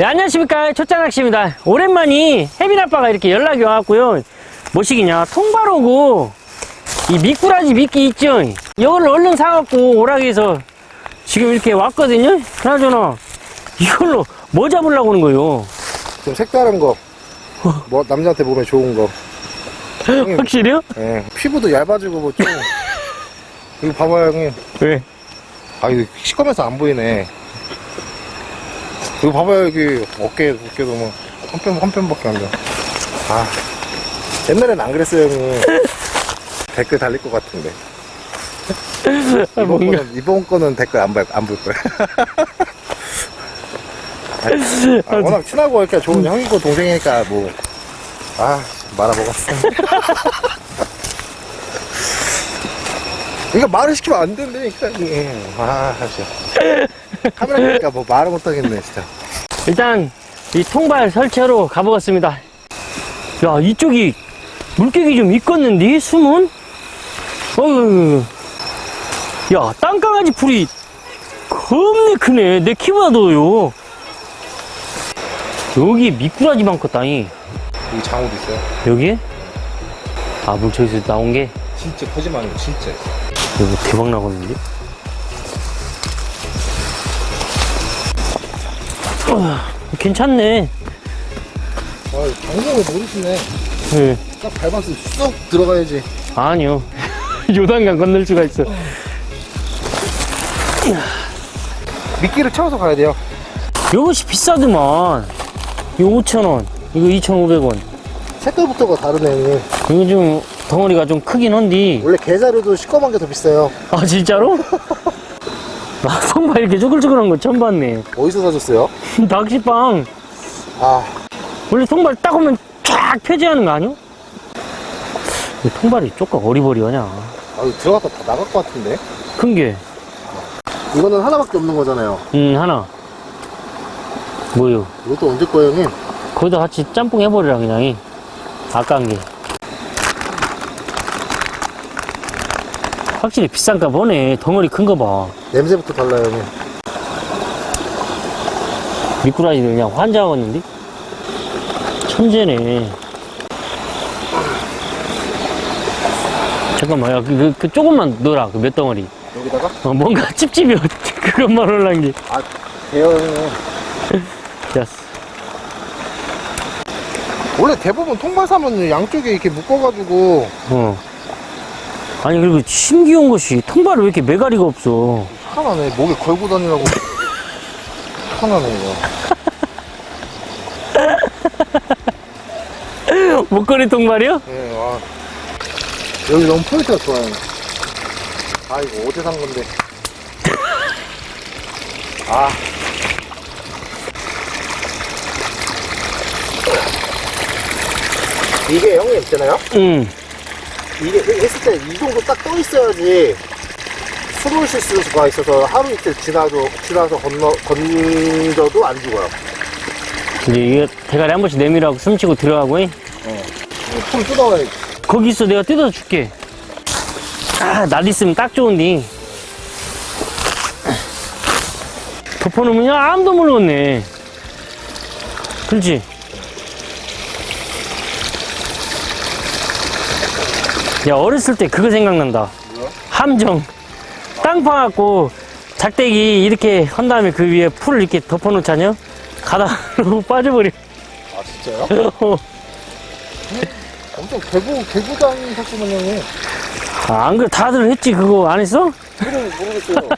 네, 안녕하십니까. 초짜낚시입니다. 오랜만이 혜빈 아빠가 이렇게 연락이 와갖고요. 뭐시기냐. 통바로고, 이 미꾸라지 미끼 있죠? 이걸 얼른 사갖고 오락에서 지금 이렇게 왔거든요? 그나저나, 이걸로 뭐 잡으려고 하는 거예요? 좀 색다른 거. 뭐 남자한테 보면 좋은 거. 형님, 확실해요? 예. 피부도 얇아지고 뭐 좀. 이거 봐봐요 형님. 왜? 아 이거 시커면서 안 보이네. 이거 봐봐요 여기 어깨 어깨도 뭐 한 편 한 편밖에 안 돼. 아 옛날엔 안 그랬어요 형님. 댓글 달릴 것 같은데. 아, 이번 뭔가. 거는 이번 거는 댓글 안 볼 안볼 거야. 아, 워낙 친하고 이렇게 좋은 형이고 동생이니까 뭐. 아, 말아먹었어. 이거 말을 시키면 안 된다니까, 이게. 아, 진짜. 카메라 보니까 뭐 말을 못 하겠네, 진짜. 일단, 이 통발 설치하러 가보겠습니다. 야, 이쪽이 물개기 좀 있겠는데? 숨은? 어휴. 야, 땅강아지 풀이 겁내 크네. 내 키보다 더요. 여기 미꾸라지 많겠다니. 여기 장어도 있어요. 여기에? 아, 물 저기서 나온 게? 진짜 거짓말 아니고, 진짜. 이거 대박 나겠는데? 어, 괜찮네. 아, 장성을 모르시네. 예. 딱쑥 들어가야지. 아니요. 요단강 건널 수가 있어. 미끼를 채워서 가야 돼요. 이것이 비싸더만. 이거 5,000원. 이거 2,500원. 색깔부터가 다르네. 이거 좀 덩어리가 좀 크긴 한데. 원래 게자료도 시꺼먼 게 더 비싸요. 아, 진짜로? 나 성발 이렇게 쭈글쭈글한 거 처음 봤네. 어디서 사셨어요? 낚시빵. 아, 원래 통발 딱 오면 쫙 펴지하는 거 아니야? 이 통발이 조금 어리버리하냐. 아 이거 들어갔다 다 나갈 것 같은데? 큰 게. 이거는 하나밖에 없는 거잖아요. 음, 하나. 뭐요? 이것도 언제 거예요, 형님? 거기다 같이 짬뽕 해버리라, 그냥. 이. 아까운 게. 확실히 비싼가 보네. 덩어리 큰 거 봐. 냄새부터 달라요, 형님. 미꾸라지들 그냥 환장하겠는데? 천재네. 잠깐만, 야, 그, 그, 그 조금만 넣어라, 그 몇 덩어리. 여기다가? 어, 뭔가 찝찝해. 그것만 올란 게. 아, 돼요, 형님. 됐어. 원래 대부분 통발 사면 양쪽에 이렇게 묶어가지고 어. 아니, 그리고 신기한 것이 통발이 왜 이렇게 매가리가 없어. 하나네. 목에 걸고 다니라고. 하나네, 이거. 목걸이 통발이요? 예, 와. 여기 너무 포인트가 좋아요. 아, 이거 어제 산 건데. 아. 이게 형님 있잖아요? 응. 이게 했을 때 이 정도 딱 떠 있어야지 숨을 쉴 수가 있어서 하루 이틀 지나도 지나서 건너 건져도 안 죽어요. 이제 이게 대가리 한 번씩 내밀하고 숨쉬고 들어가고, 잉? 풀 뜯어와야 거기 있어. 내가 뜯어 줄게. 아, 날 있으면 딱 좋은데. 덮어놓으면 아무도 모르겠네. 그렇지? 야, 어렸을 때 그거 생각난다. 함정. 땅 파갖고 작대기 이렇게 한 다음에 그 위에 풀을 이렇게 덮어놓자냐? 가다로 빠져버려. 아 진짜요? 엄청 개구 개구장 샀구만 형이. 아, 안 그래. 다들 했지, 그거 안 했어? 그래 모르겠어요.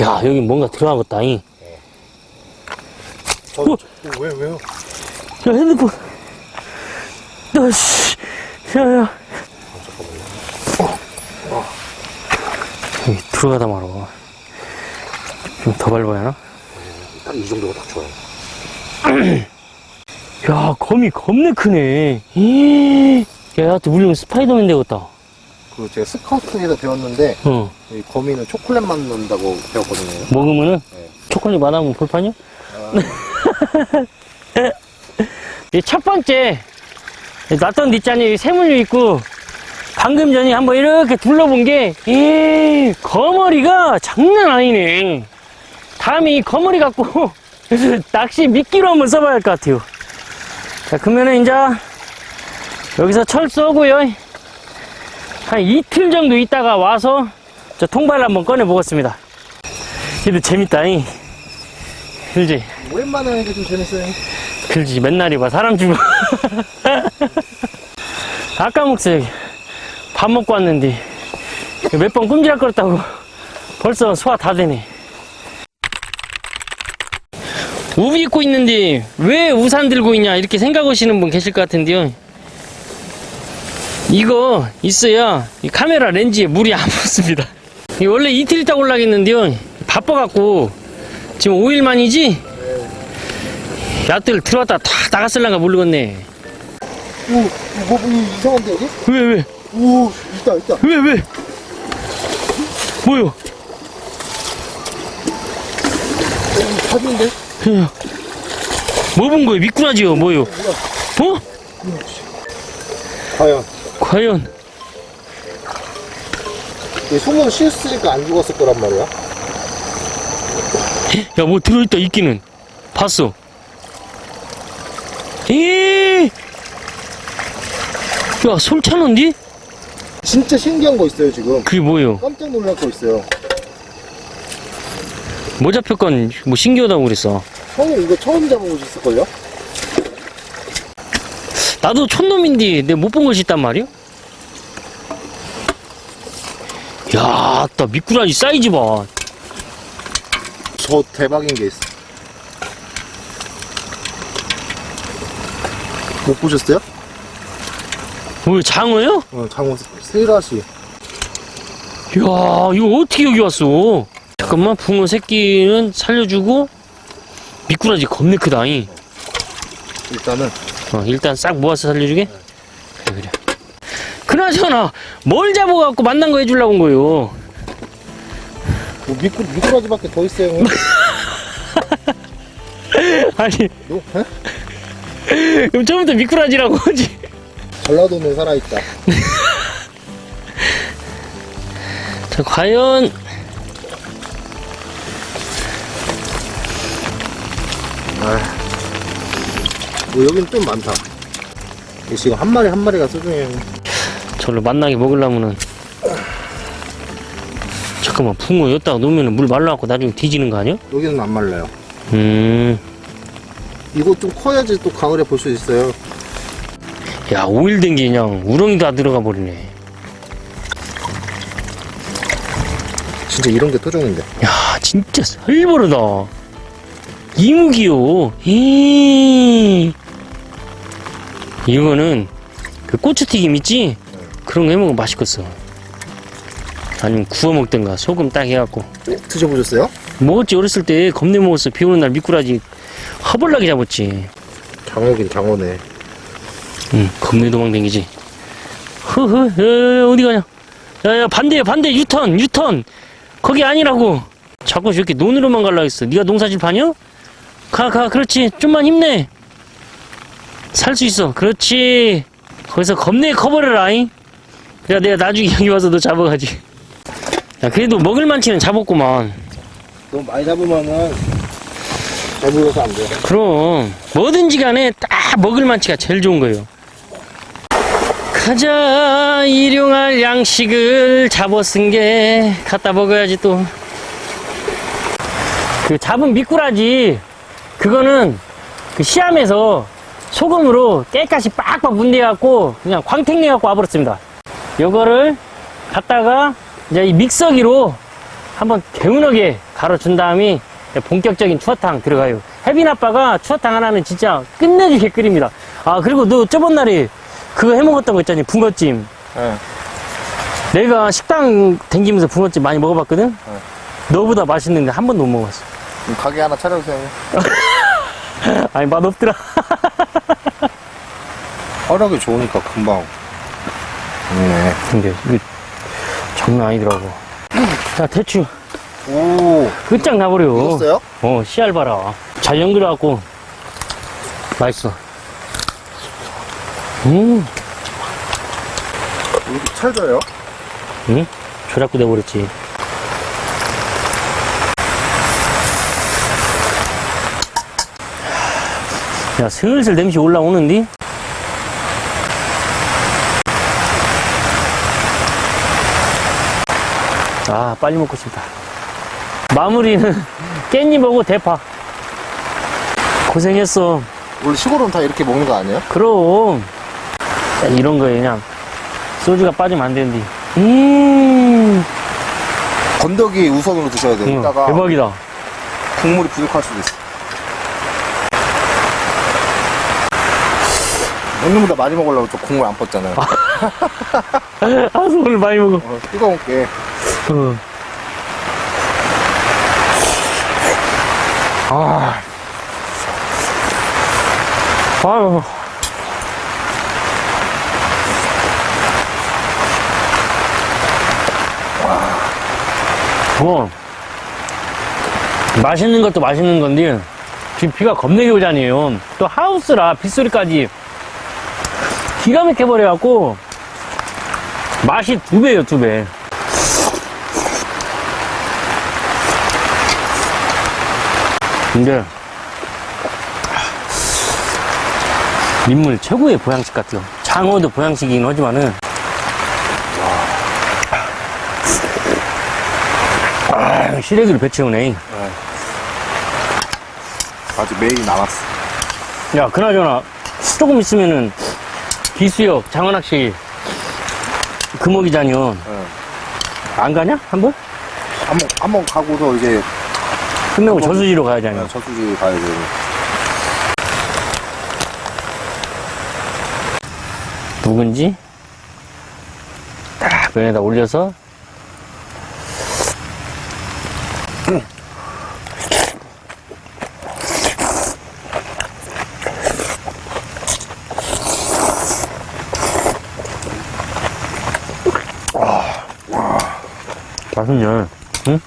야, 여기 뭔가 들어가겠다 잉. 저, 어? 저, 왜 왜요? 야, 핸드폰. 야, 씨. 야, 야. 여기 들어가다 말아. 좀더 밟아야 하나? 딱 이 정도가 딱 좋아요. 야, 검이 겁내 크네. 이 야, 야한테 물리면 스파이더맨 되겠다. 그 제가 스카우트에서 배웠는데 어. 이 거미는 초콜릿 맛 난다고 배웠거든요. 먹으면은 네. 초콜릿 많으면 볼판이야? 아, 이 첫 번째, 놨던 뒷잔이 세물류 있고, 방금 전에 한번 이렇게 둘러본 게, 이 거머리가 장난 아니네. 다음에 이 거머리 갖고 낚시 미끼로 한번 써봐야 할 것 같아요. 자, 그러면은 이제 여기서 철 쏘고요. 한 이틀 정도 있다가 와서 저 통발을 한번 꺼내 보겠습니다. 그래도 재밌다, 이. 그지? 오랜만에 하니까 좀 재밌어요. 그지, 맨날 이 봐, 사람 죽어. 아까 먹어요. 밥 먹고 왔는데 몇 번 끔지락거렸다고 벌써 소화 다 되네. 우비 입고 있는데 왜 우산 들고 있냐 이렇게 생각하시는 분 계실 것 같은데요. 이거 있어야 이 카메라 렌즈에 물이 안 묻습니다. 이 원래 이틀 있다 올라겠는데요. 바빠갖고 지금 5일 만이지? 야들 들어왔다 다 나갔을란가 모르겠네. 오, 뭐, 뭐 이상한데 여기? 왜 왜? 오, 있다, 있다. 왜 왜? 뭐요? 사진인데? 뭐본 거예요? 미꾸라지요? 뭐요? 어? 과연. 과연 이 손으로 씌웠으니까 안 죽었을 거란 말이야. 야 뭐 들어있다 있기는 봤어 에 야, 솔찬원디? 진짜 신기한 거 있어요, 지금. 그게 뭐예요? 깜짝 놀랄 거 있어요. 뭐 잡혔건 뭐 신기하다고 그랬어. 형님 이거 처음 잡아보셨을걸요? 나도 촌놈인데 내가 못 본 것이 있단 말이야? 야, 나 미꾸라지 사이즈 봐. 저 대박인 게 있어. 못 보셨어요? 뭐 장어요? 어, 장어 세라시. 야, 이거 어떻게 여기 왔어? 잠깐만, 붕어 새끼는 살려주고, 미꾸라지 겁내 크다잉. 일단은 어, 일단 싹 모아서 살려주게? 그래, 그래. 그나저나, 뭘 잡아갖고 만난 거 해주려고 온 거요? 뭐 미꾸 미꾸라지밖에 더 있어요. 아니, 너? 에? 그럼 처음부터 미꾸라지라고 하지. 전라도는 살아있다. 자, 과연, 뭐 여긴 좀 많다. 이 지금 한 마리 한 마리가 소중해요. 저를 만나게 먹으려면은, 잠깐만, 붕어 여기다가 놓으면 물 말라갖고 나중에 뒤지는 거 아니야? 여기는 안 말라요. 음, 이거 좀 커야지 또 가을에 볼 수 있어요. 야, 오일 된 게 그냥 우렁이 다 들어가 버리네. 진짜 이런 게 토종인데. 야, 진짜 살벌하다. 이무기요. 이 이거는 그 고추튀김 있지? 그런 거 해먹으면 맛있겠어. 아니면 구워 먹든가 소금 딱 해갖고. 드셔보셨어요? 먹었지 어렸을 때 겁내 먹었어. 비 오는 날 미꾸라지 허벌나게 잡았지. 장어긴 장어네. 응, 겁내 도망댕기지. 흐흐, 야, 야, 어디 가냐? 야, 야, 반대야, 반대, 유턴, 유턴. 거기 아니라고. 자꾸 저렇게 논으로만 갈라 했어. 네가 농사질 파냐? 가, 가, 그렇지. 좀만 힘내. 살 수 있어. 그렇지. 거기서 겁내 커버려라, 잉? 그래, 내가 나중에 여기 와서 너 잡아가지. 야, 그래도 먹을 만치는 잡았구만. 너무 많이 잡으면은 배불러서 안 돼. 그럼 뭐든지 간에 딱 먹을 만치가 제일 좋은 거예요. 가자 일용할 양식을 잡아 쓴 게 갖다 먹어야지 또. 그 잡은 미꾸라지 그거는 그 시암에서 소금으로 깨끗이 빡빡 문대갖고 그냥 광택 내갖고 와버렸습니다. 요거를 갖다가 이제 이 믹서기로 한번 개운하게 갈아준 다음에 본격적인 추어탕 들어가요. 혜빈 아빠가 추어탕 하나는 진짜 끝내주게 끓입니다. 아 그리고 너 저번 날에 그거 해 먹었던 거 있잖니 붕어찜. 네. 내가 식당 댕기면서 붕어찜 많이 먹어봤거든. 네. 너보다 맛있는데 한 번도 못 먹었어. 그럼 가게 하나 차려주세요. 아니 맛 없더라. 화력이 좋으니까 금방. 네. 근데 이게 장난 아니더라고. 자 대충 오. 끝장 나버려. 익었어요? 어 씨알 봐라. 잘 연결해갖고 맛있어. 음. 왜 이렇게 찰져요? 응? 조잡고 돼버렸지. 야, 슬슬 냄새 올라오는디? 아, 빨리 먹고 싶다. 마무리는 깻잎하고 대파. 고생했어. 원래 시골은 다 이렇게 먹는 거 아니에요? 그럼. 야, 이런 거에 그냥 소주가 빠지면 안 되는데. 음, 건더기 우선으로 드셔야 돼요. 응, 이따가 대박이다. 국물이 부족할 수도 있어. 형님보다 많이 먹으려고 저 국물 안 뻗잖아요. 아, 오늘 많이 먹어. 어, 뜨거운 게 어. 아. 아유. 뭐, 맛있는 것도 맛있는 건데, 지금 비가 겁내게 오잖아요. 또 하우스라 빗소리까지 기가 막혀 버려갖고, 맛이 두 배예요, 두 배. 근데 민물 최고의 보양식 같아요. 장어도 보양식이긴 하지만은 아, 시래기를 배채우네. 아직 메인이 남았어. 야, 그나저나 조금 있으면은 기수역 장어낚시 금옥이잖여. 네. 안 가냐? 한번? 한번 한번 가고서 이제 끝내고 한번- 저수지로 가야잖여. 저수지 가야 돼. 묵은지 딱 면에다 올려서 맛있네 응?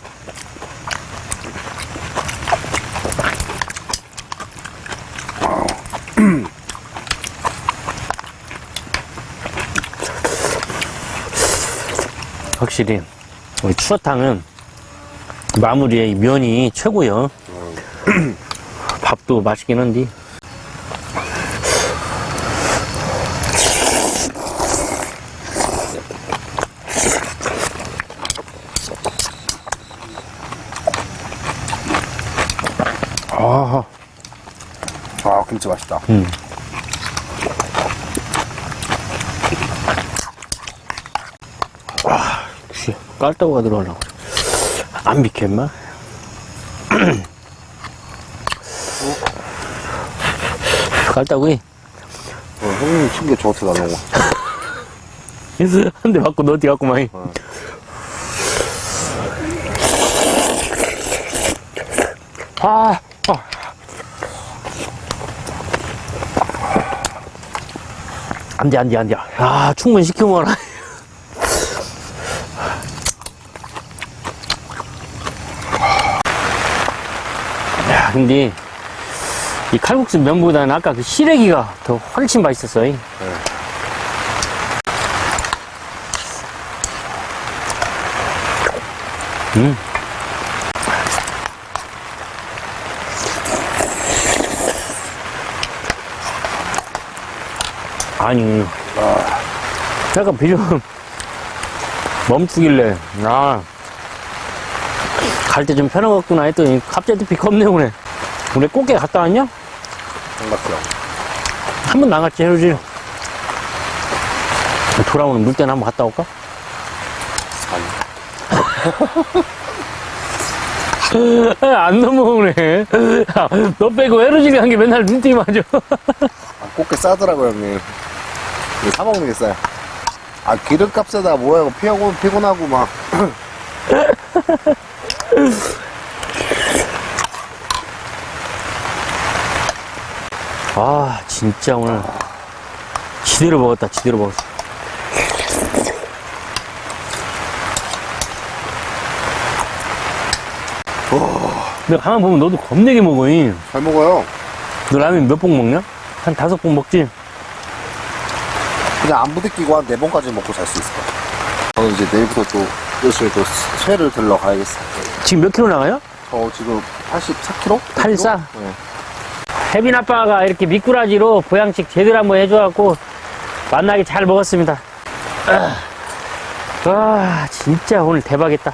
확실히 우리 추어탕은 마무리에 이 면이 최고요. 밥도 맛있긴 한데. 아, 아 김치 맛있다. 음. 와, 역시 깔따구가 들어가려고. 안 비켜, 임마? 깔따구이. 어, 형님 친구 저한테. 그래서 한대 맞고 너 어디 갔고, 많이. 아, 아. 안 돼, 안 돼, 안 돼. 아, 충분히 시켜 먹어라. 근데, 이 칼국수 면보다는 아까 그 시래기가 더 훨씬 맛있었어 요. 음. 아니, 약간 비좀 멈추길래, 나, 갈 때 좀 편하겠구나 했더니 갑자기 또비 겁내 오네. 우리 꽃게 갔다 왔냐? 생각해요. 한번 나갔지, 해루지. 돌아오는 물때는 한번 갔다 올까? 안 넘어오네. 너 빼고 해루지가 한 게 맨날 눈뜨기 맞아. 아, 꽃게 싸더라고요 형님. 이거 사 먹는 게 싸요. 아 기름값에다 뭐야 피하고 피곤하고 막. 아, 진짜 오늘 지대로 먹었다, 지대로 먹었어. 근데 가만 보면 너도 겁내게 먹어, 잉. 잘 먹어요. 너 라면 몇 봉 먹냐? 한 다섯 봉 먹지? 그냥 안 부대끼고 한 네 번까지 먹고 잘 수 있을 것 같아요. 저는 이제 내일부터 또 열심히 또 새를 들러 가야겠어요. 지금 몇 킬로 나가요? 저 지금 84kg? 84? 네. 혜빈 아빠가 이렇게 미꾸라지로 보양식 제대로 한번 해줘갖고 만나게 잘 먹었습니다. 아, 와, 진짜 오늘 대박이다.